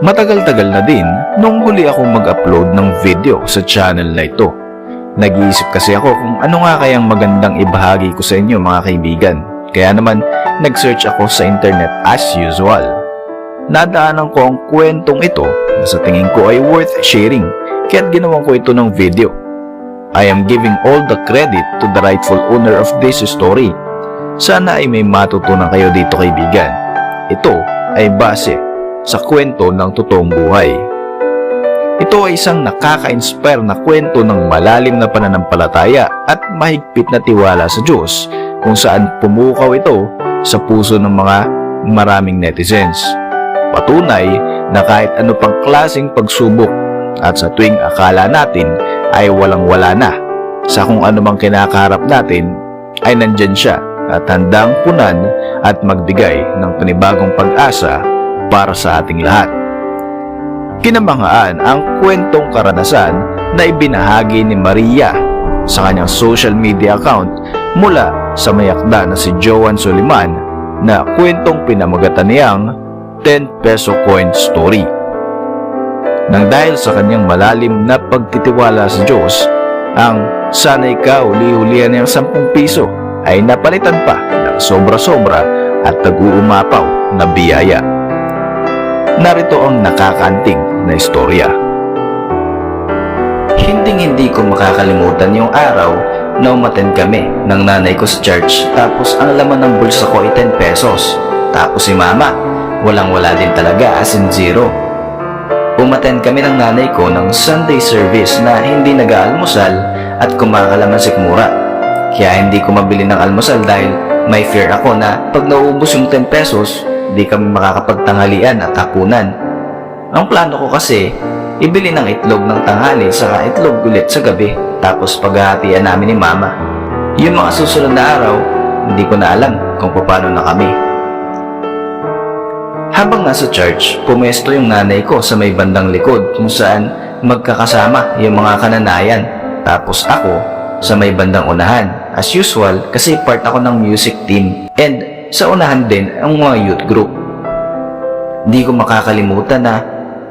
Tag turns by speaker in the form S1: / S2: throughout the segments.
S1: Matagal-tagal na din nung huli ako mag-upload ng video sa channel na ito. Nag-iisip kasi ako kung ano nga kayang magandang ibahagi ko sa inyo mga kaibigan. Kaya naman, nag-search ako sa internet as usual. Nadaanan ko ang kwentong ito na sa tingin ko ay worth sharing kaya't ginawan ko ito ng video. I am giving all the credit to the rightful owner of this story. Sana ay may matutunan kayo dito kaibigan. Ito ay base sa kwento ng totoong buhay. Ito ay isang nakaka-inspire na kwento ng malalim na pananampalataya at mahigpit na tiwala sa Diyos kung saan pumukaw ito sa puso ng mga maraming netizens. Patunay na kahit ano pang klasing pagsubok at sa tuwing akala natin ay walang-wala na sa kung ano mang kinakaharap natin ay nandyan siya at handang punan at magbigay ng panibagong pag-asa para sa ating lahat. Kinamanghaan ang kwentong karanasan na ibinahagi ni Maria sa kanyang social media account mula sa mayakda na si Joan Soliman na kwentong pinamagatan niyang 10 peso coin story. Nang dahil sa kanyang malalim na pagtitiwala sa Diyos, ang sana ikaw uli-hulihan niyang 10 piso ay napalitan pa ng sobra-sobra at nag-uumapaw na biyaya. Narito ang nakakaanting na istorya. Hinding-hindi ko makakalimutan yung araw na umaten kami ng nanay ko sa church tapos ang laman ng bulsa ko ay 10 pesos. Tapos si mama, walang-wala din talaga as in zero. Umaten kami ng nanay ko ng Sunday service na hindi nag-aalmusal at kumakalaman si Kmura. Kaya hindi ko mabili ng almusal dahil may fear ako na pag nauubos yung 10 pesos, di kami makakapagtanghalian at hapunan. Ang plano ko kasi, ibili ng itlog ng tanghali saka itlog ulit sa gabi tapos paghahatian namin ni mama. Yung mga susunod na araw, hindi ko na alam kung paano na kami. Habang nasa church, pumesto yung nanay ko sa may bandang likod kung saan magkakasama yung mga kananayan. Tapos ako sa may bandang unahan. As usual, kasi part ako ng music team. And sa unahan din ang mga youth group. Hindi ko makakalimutan na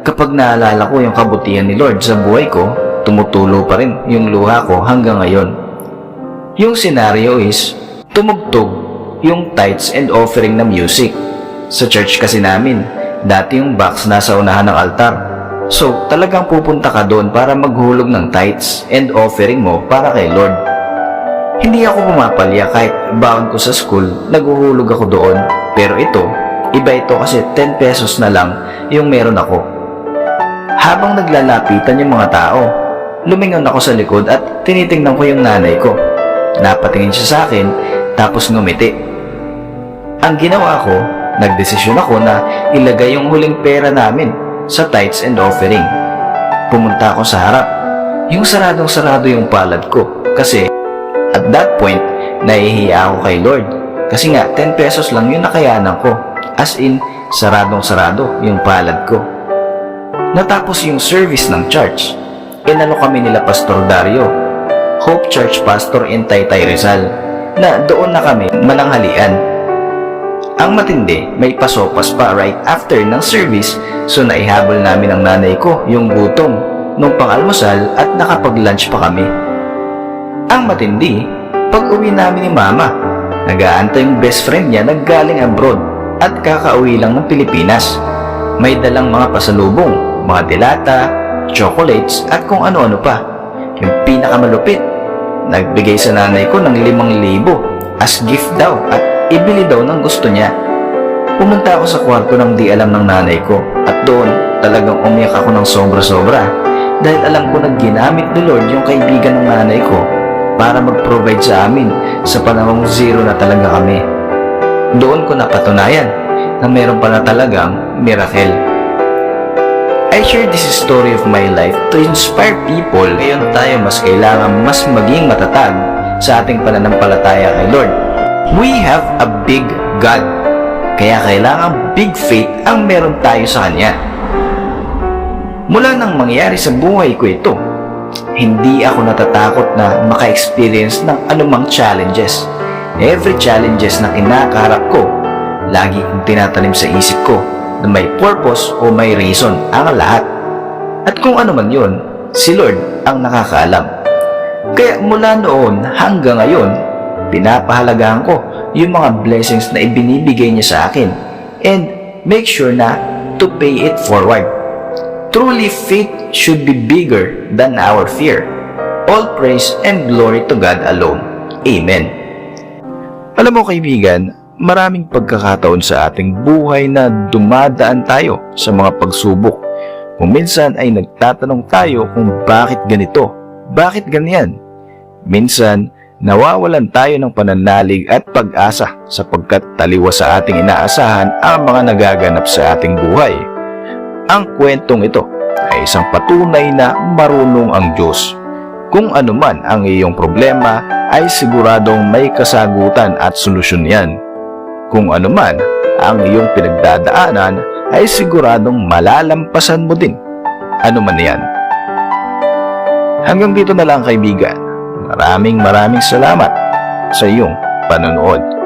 S1: kapag naalala ko yung kabutihan ni Lord sa buhay ko, tumutulo pa rin yung luha ko hanggang ngayon. Yung scenario is, tumugtog yung tithes and offering na music. Sa church kasi namin, dati yung box nasa unahan ng altar. So, talagang pupunta ka doon para maghulog ng tithes and offering mo para kay Lord. Hindi ako pumapalya kahit baon ko sa school, naghuhulog ako doon. Pero ito, iba ito kasi 10 pesos na lang yung meron ako. Habang naglalapitan yung mga tao, lumingon ako sa likod at tinitingnan ko yung nanay ko. Napatingin siya sa akin, tapos ngumiti. Ang ginawa ko, nagdesisyon ako na ilagay yung huling pera namin sa tithes and offering. Pumunta ako sa harap. Yung saradong-sarado yung palad ko kasi that point, nahihiya ako kay Lord. Kasi nga, 10 pesos lang yung nakayanan ko. As in, saradong-sarado yung palad ko. Natapos yung service ng church. Inano kami nila Pastor Dario, Hope Church Pastor in Taytay Rizal, na doon na kami mananghalian. Ang matindi, may pasopas pa right after ng service so naihabol namin ang nanay ko yung gutom nung pang-almusal at nakapag-lunch pa kami. Ang matindi, pag uwi namin ni mama, nag-aantay yung best friend niya na galing abroad at kakauwi lang ng Pilipinas. May dalang mga pasalubong, mga dilata, chocolates at kung ano-ano pa. Yung pinakamalupit, nagbigay sa nanay ko ng limang libo as gift daw at ibili daw ng gusto niya. Pumunta ako sa kwarto ng di alam ng nanay ko at doon talagang umiyak ako ng sobra-sobra dahil alam ko na ginamit ni Lord yung kaibigan ng nanay ko para mag-provide sa amin sa panahong zero na talaga kami. Doon ko napatunayan na meron pala talagang miracle. I share this story of my life to inspire people. Ngayon tayo mas kailangan mas maging matatag sa ating pananampalataya kay Lord. We have a big God. Kaya kailangan big faith ang meron tayo sa Kanya. Mula nang mangyari sa buhay ko ito, hindi ako natatakot na maka-experience ng anumang challenges. Every challenges na kinakaharap ko, lagi kong tinatanim sa isip ko na may purpose o may reason ang lahat. At kung ano man yun, si Lord ang nakakaalam. Kaya mula noon hanggang ngayon, pinapahalagahan ko yung mga blessings na ibinibigay niya sa akin and make sure na to pay it forward. Truly, faith should be bigger than our fear. All praise and glory to God alone. Amen. Alam mo kaibigan, maraming pagkakataon sa ating buhay na dumadaan tayo sa mga pagsubok. Kung minsan ay nagtatanong tayo kung bakit ganito, bakit ganyan. Minsan, nawawalan tayo ng pananalig at pag-asa sapagkat taliwa sa ating inaasahan ang mga nagaganap sa ating buhay. Ang kwentong ito ay isang patunay na marunong ang Diyos. Kung ano man ang iyong problema ay siguradong may kasagutan at solusyon yan. Kung ano man ang iyong pinagdadaanan ay siguradong malalampasan mo din. Ano man yan. Hanggang dito na lang kaibigan. Maraming maraming salamat sa iyong panonood.